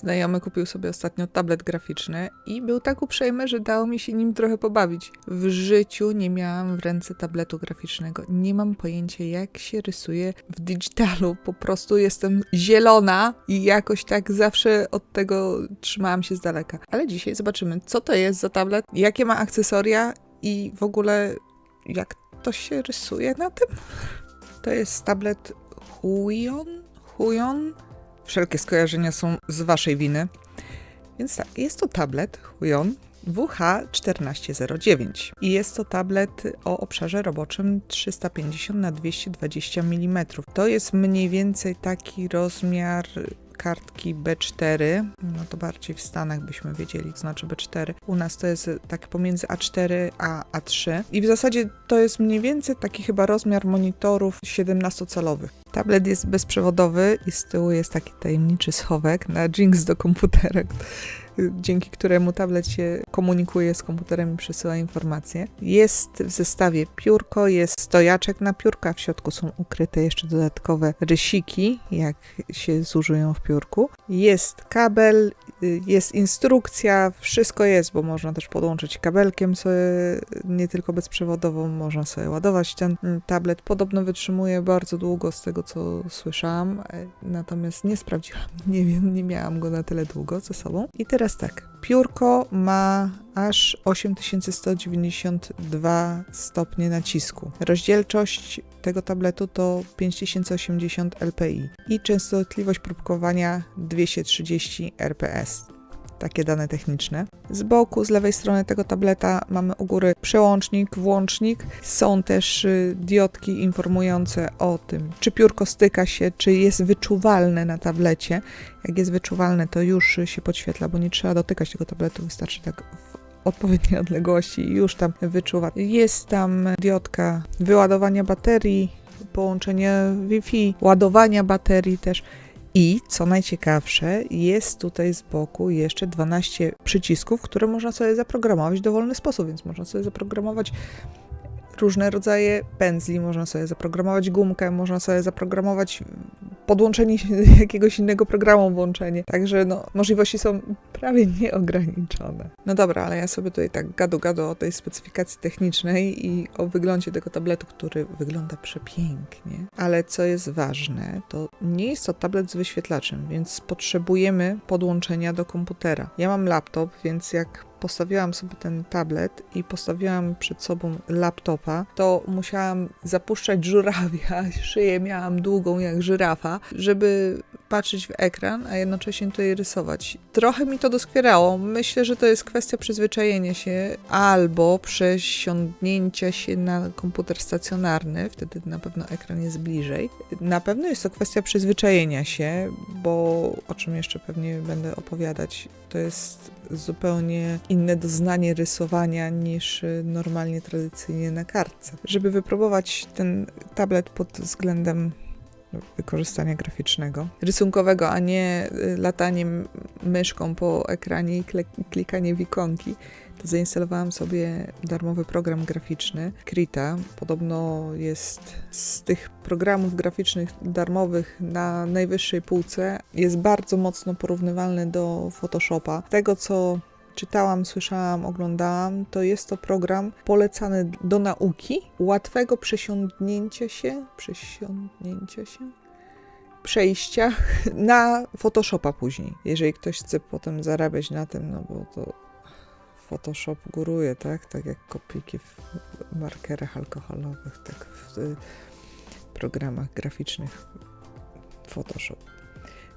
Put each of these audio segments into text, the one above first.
Znajomy kupił sobie ostatnio tablet graficzny i był tak uprzejmy, że dało mi się nim trochę pobawić. W życiu nie miałam w ręce tabletu graficznego. Nie mam pojęcia, jak się rysuje w digitalu. Po prostu jestem zielona i jakoś tak zawsze od tego trzymałam się z daleka. Ale dzisiaj zobaczymy, co to jest za tablet, jakie ma akcesoria i w ogóle jak to się rysuje na tym. To jest tablet Huion? Huion? Wszelkie skojarzenia są z waszej winy. Więc tak, jest to tablet Huion WH1409 i jest to tablet o obszarze roboczym 350 na 220 mm. To jest mniej więcej taki rozmiar kartki B4, no to bardziej w Stanach byśmy wiedzieli, co znaczy B4. U nas to jest tak pomiędzy A4 a A3 i w zasadzie to jest mniej więcej taki chyba rozmiar monitorów 17-calowych. Tablet jest bezprzewodowy i z tyłu jest taki tajemniczy schowek na Jinx do komputera, dzięki któremu tablet się komunikuje z komputerem i przesyła informacje. Jest w zestawie piórko, jest stojaczek na piórka, w środku są ukryte jeszcze dodatkowe rysiki, jak się zużyją w piórku. Jest kabel, y, jest instrukcja, wszystko jest, bo można też podłączyć kabelkiem sobie, nie tylko bezprzewodową, można sobie ładować ten mm, tablet. Podobno wytrzymuje bardzo długo z tego, co słyszałam, e, natomiast nie sprawdziłam, nie wiem, nie miałam go na tyle długo ze sobą. I teraz tak, piórko ma aż 8192 stopnie nacisku. Rozdzielczość tego tabletu to 5080 lpi i częstotliwość próbkowania 230 rps. Takie dane techniczne. Z boku, z lewej strony tego tableta mamy u góry przełącznik, włącznik. Są też y, diodki informujące o tym, czy piórko styka się, czy jest wyczuwalne na tablecie. Jak jest wyczuwalne, to już się podświetla, bo nie trzeba dotykać tego tabletu, wystarczy tak odpowiedniej odległości i już tam wyczuwa. Jest tam diodka wyładowania baterii, połączenie Wi-Fi, ładowania baterii też. I co najciekawsze, jest tutaj z boku jeszcze 12 przycisków, które można sobie zaprogramować w dowolny sposób, więc można sobie zaprogramować różne rodzaje pędzli, można sobie zaprogramować gumkę, można sobie zaprogramować podłączenie jakiegoś innego programu, włączenie. Także no, możliwości są prawie nieograniczone. No dobra, ale ja sobie tutaj tak gadu gadu o tej specyfikacji technicznej i o wyglądzie tego tabletu, który wygląda przepięknie. Ale co jest ważne, to nie jest to tablet z wyświetlaczem, więc potrzebujemy podłączenia do komputera. Ja mam laptop, więc jak postawiłam sobie ten tablet i postawiłam przed sobą laptopa, to musiałam zapuszczać żurawia, szyję miałam długą jak żyrafa, żeby patrzeć w ekran, a jednocześnie tutaj rysować. Trochę mi to doskwierało. Myślę, że to jest kwestia przyzwyczajenia się albo przesiądnięcia się na komputer stacjonarny, wtedy na pewno ekran jest bliżej. Na pewno jest to kwestia przyzwyczajenia się, bo o czym jeszcze pewnie będę opowiadać, to jest zupełnie inne doznanie rysowania niż normalnie, tradycyjnie na kartce. Żeby wypróbować ten tablet pod względem wykorzystania graficznego, rysunkowego, a nie y, lataniem myszką po ekranie i klikanie w ikonki, to zainstalowałam sobie darmowy program graficzny Krita. Podobno jest z tych programów graficznych darmowych na najwyższej półce. Jest bardzo mocno porównywalny do Photoshopa. Tego, co czytałam, słyszałam, oglądałam, to jest to program polecany do nauki, łatwego przesiądnięcia się, przesiądnięcia się, przejścia na Photoshopa później. Jeżeli ktoś chce potem zarabiać na tym, no bo to Photoshop góruje, tak? Tak jak kopiki w markerach alkoholowych, tak w programach graficznych Photoshop.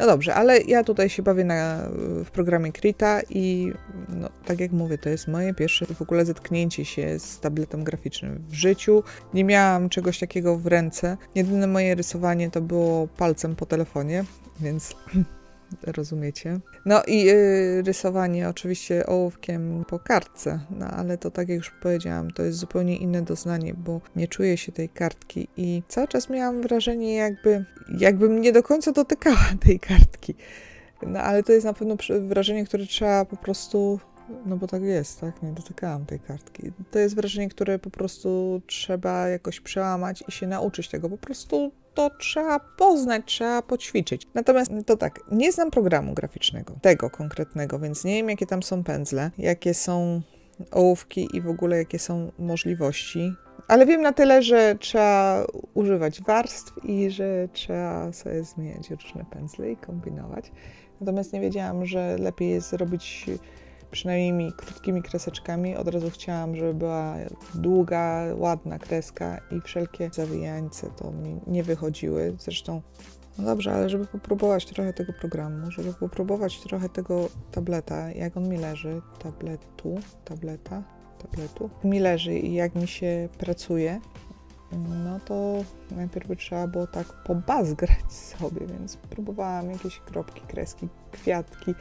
No dobrze, ale ja tutaj się bawię na, w programie Krita i no, tak jak mówię, to jest moje pierwsze w ogóle zetknięcie się z tabletem graficznym w życiu. Nie miałam czegoś takiego w ręce. Jedyne moje rysowanie to było palcem po telefonie, więc rozumiecie. No i yy, rysowanie oczywiście ołówkiem po kartce, no ale to tak jak już powiedziałam, to jest zupełnie inne doznanie, bo nie czuję się tej kartki i cały czas miałam wrażenie jakby, jakbym nie do końca dotykała tej kartki. No ale to jest na pewno wrażenie, które trzeba po prostu no bo tak jest, tak? Nie dotykałam tej kartki. To jest wrażenie, które po prostu trzeba jakoś przełamać i się nauczyć tego. Po prostu to trzeba poznać, trzeba poćwiczyć. Natomiast to tak, nie znam programu graficznego, tego konkretnego, więc nie wiem, jakie tam są pędzle, jakie są ołówki i w ogóle jakie są możliwości. Ale wiem na tyle, że trzeba używać warstw i że trzeba sobie zmieniać różne pędzle i kombinować. Natomiast nie wiedziałam, że lepiej jest zrobić przynajmniej krótkimi kreseczkami. Od razu chciałam, żeby była długa, ładna kreska i wszelkie zawijańce to mi nie wychodziły. Zresztą, no dobrze, ale żeby popróbować trochę tego programu, żeby popróbować trochę tego tableta, jak on mi leży, tabletu, tableta, tabletu, mi leży i jak mi się pracuje, no to najpierw by trzeba było tak pobazgrać sobie, więc próbowałam jakieś kropki, kreski, kwiatki,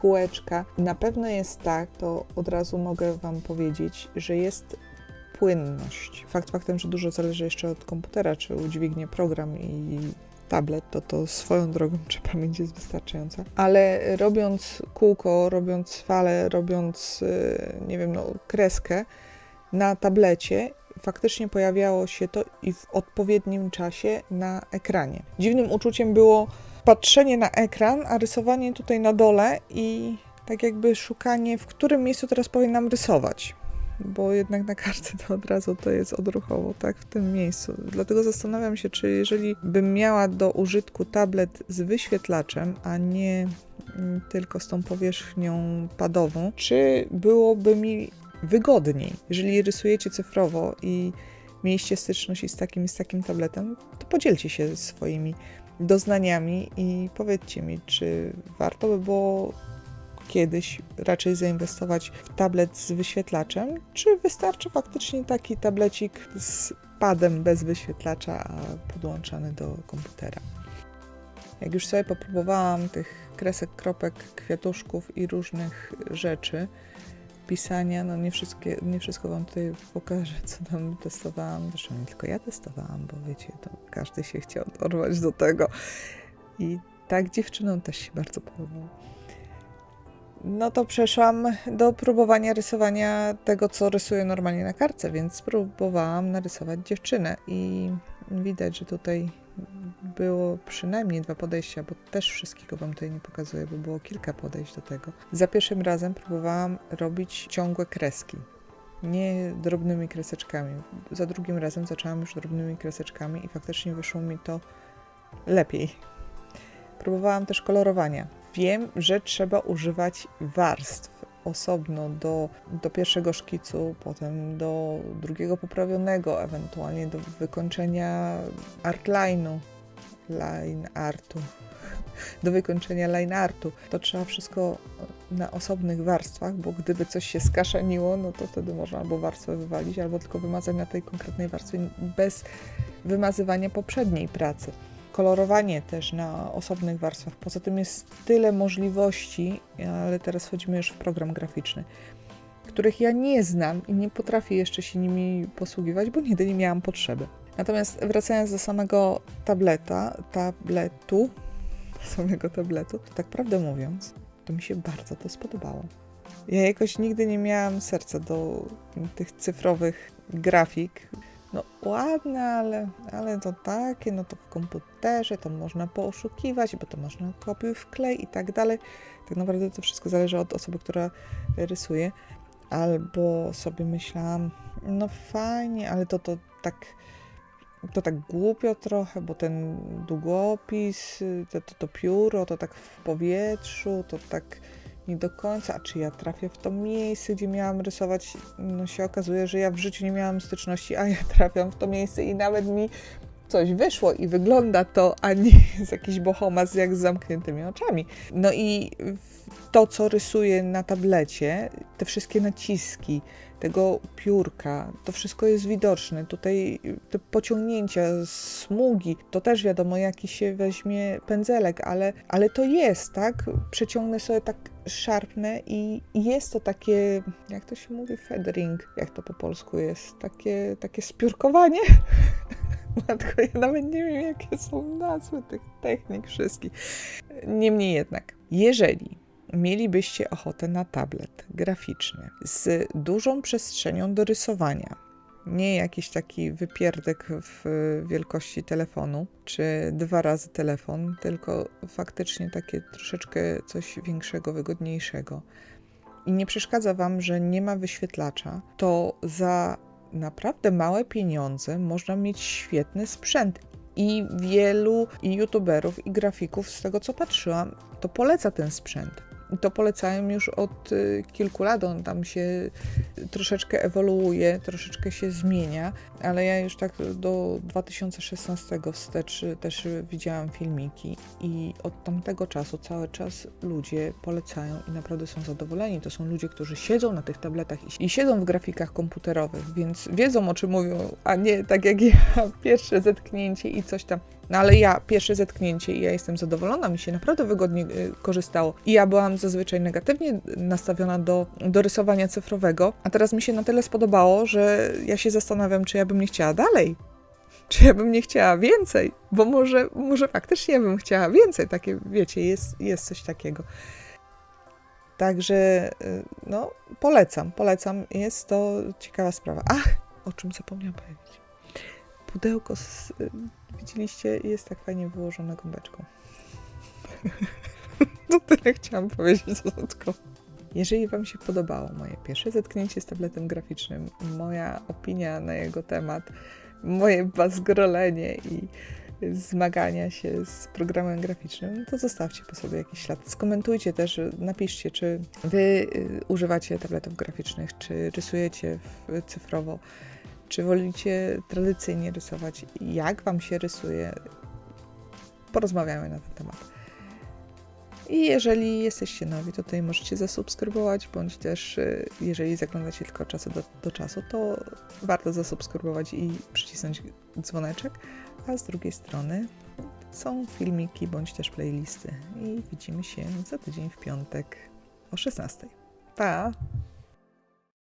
kółeczka. Na pewno jest tak, to od razu mogę Wam powiedzieć, że jest płynność. Fakt faktem, że dużo zależy jeszcze od komputera, czy udźwignie program i tablet, to to swoją drogą, czy pamięć jest wystarczająca. Ale robiąc kółko, robiąc falę, robiąc, yy, nie wiem, no, kreskę na tablecie, faktycznie pojawiało się to i w odpowiednim czasie na ekranie. Dziwnym uczuciem było patrzenie na ekran, a rysowanie tutaj na dole i tak jakby szukanie, w którym miejscu teraz powinnam rysować. Bo jednak na kartce to od razu to jest odruchowo, tak, w tym miejscu. Dlatego zastanawiam się, czy jeżeli bym miała do użytku tablet z wyświetlaczem, a nie mm, tylko z tą powierzchnią padową, czy byłoby mi wygodniej, jeżeli rysujecie cyfrowo i mieliście styczność z takim i z takim tabletem, to podzielcie się swoimi doznaniami i powiedzcie mi, czy warto by było kiedyś raczej zainwestować w tablet z wyświetlaczem, czy wystarczy faktycznie taki tablecik z padem bez wyświetlacza, podłączany do komputera. Jak już sobie popróbowałam tych kresek, kropek, kwiatuszków i różnych rzeczy, pisania, no nie, wszystkie, nie wszystko Wam tutaj pokażę, co tam testowałam. Zresztą nie tylko ja testowałam, bo wiecie, to każdy się chciał dorwać do tego. I tak dziewczynom też się bardzo podobało. No to przeszłam do próbowania rysowania tego, co rysuję normalnie na kartce, więc spróbowałam narysować dziewczynę i widać, że tutaj było przynajmniej dwa podejścia, bo też wszystkiego Wam tutaj nie pokazuję, bo było kilka podejść do tego. Za pierwszym razem próbowałam robić ciągłe kreski, nie drobnymi kreseczkami. Za drugim razem zaczęłam już drobnymi kreseczkami i faktycznie wyszło mi to lepiej. Próbowałam też kolorowania. Wiem, że trzeba używać warstw osobno do, do pierwszego szkicu, potem do drugiego poprawionego, ewentualnie do wykończenia artline'u, line artu, do wykończenia line artu. To trzeba wszystko na osobnych warstwach, bo gdyby coś się skaszaniło, no to wtedy można albo warstwę wywalić, albo tylko wymazać na tej konkretnej warstwie bez wymazywania poprzedniej pracy kolorowanie też na osobnych warstwach. Poza tym jest tyle możliwości, ale teraz wchodzimy już w program graficzny, których ja nie znam i nie potrafię jeszcze się nimi posługiwać, bo nigdy nie miałam potrzeby. Natomiast wracając do samego tableta, tabletu, samego tabletu, tak prawdę mówiąc, to mi się bardzo to spodobało. Ja jakoś nigdy nie miałam serca do tych cyfrowych grafik, no ładne, ale, ale to takie, no to w komputerze to można pooszukiwać, bo to można kopiuj wklej i tak dalej. Tak naprawdę to wszystko zależy od osoby, która rysuje. Albo sobie myślałam, no fajnie, ale to, to tak to tak głupio trochę, bo ten długopis, to, to, to pióro, to tak w powietrzu, to tak nie do końca, a czy ja trafię w to miejsce, gdzie miałam rysować, no się okazuje, że ja w życiu nie miałam styczności, a ja trafiam w to miejsce i nawet mi coś wyszło i wygląda to, a nie jakiś bohomas jak z zamkniętymi oczami. No i to, co rysuję na tablecie, te wszystkie naciski, tego piórka, to wszystko jest widoczne. Tutaj te pociągnięcia, smugi, to też wiadomo, jaki się weźmie pędzelek, ale, ale to jest, tak? Przeciągnę sobie tak szarpnę i jest to takie, jak to się mówi, feathering, jak to po polsku jest, takie, takie spiórkowanie. Matko, ja nawet nie wiem, jakie są nazwy tych technik wszystkich. Niemniej jednak, jeżeli mielibyście ochotę na tablet graficzny z dużą przestrzenią do rysowania, Nie jakiś taki wypierdek w wielkości telefonu, czy dwa razy telefon, tylko faktycznie takie troszeczkę coś większego, wygodniejszego. I nie przeszkadza Wam, że nie ma wyświetlacza, to za naprawdę małe pieniądze można mieć świetny sprzęt. I wielu i youtuberów, i grafików, z tego co patrzyłam, to poleca ten sprzęt. To polecają już od y, kilku lat. On tam się troszeczkę ewoluuje, troszeczkę się zmienia, ale ja już tak do 2016 wstecz też widziałam filmiki i od tamtego czasu cały czas ludzie polecają i naprawdę są zadowoleni. To są ludzie, którzy siedzą na tych tabletach i siedzą w grafikach komputerowych, więc wiedzą o czym mówią, a nie tak jak ja, pierwsze zetknięcie i coś tam. No ale ja, pierwsze zetknięcie i ja jestem zadowolona, mi się naprawdę wygodnie y, korzystało. I ja byłam zazwyczaj negatywnie nastawiona do, do rysowania cyfrowego, a teraz mi się na tyle spodobało, że ja się zastanawiam, czy ja bym nie chciała dalej. Czy ja bym nie chciała więcej, bo może, może faktycznie bym chciała więcej, takie, wiecie, jest, jest coś takiego. Także, y, no, polecam, polecam, jest to ciekawa sprawa. Ach, o czym zapomniałam powiedzieć. Pudełko z, widzieliście, jest tak fajnie wyłożone gąbeczką. To tyle chciałam powiedzieć dodatkowo. Jeżeli Wam się podobało moje pierwsze zetknięcie z tabletem graficznym, moja opinia na jego temat, moje bazgrolenie i zmagania się z programem graficznym, to zostawcie po sobie jakiś ślad. Skomentujcie też, napiszcie, czy Wy y, używacie tabletów graficznych, czy rysujecie cyfrowo, czy wolicie tradycyjnie rysować, jak Wam się rysuje. Porozmawiamy na ten temat. I jeżeli jesteście nowi, to tutaj możecie zasubskrybować, bądź też, y, jeżeli zaglądacie tylko czasu do, do czasu, to warto zasubskrybować i przycisnąć dzwoneczek. A z drugiej strony są filmiki, bądź też playlisty. I widzimy się za tydzień w piątek o 16. Pa!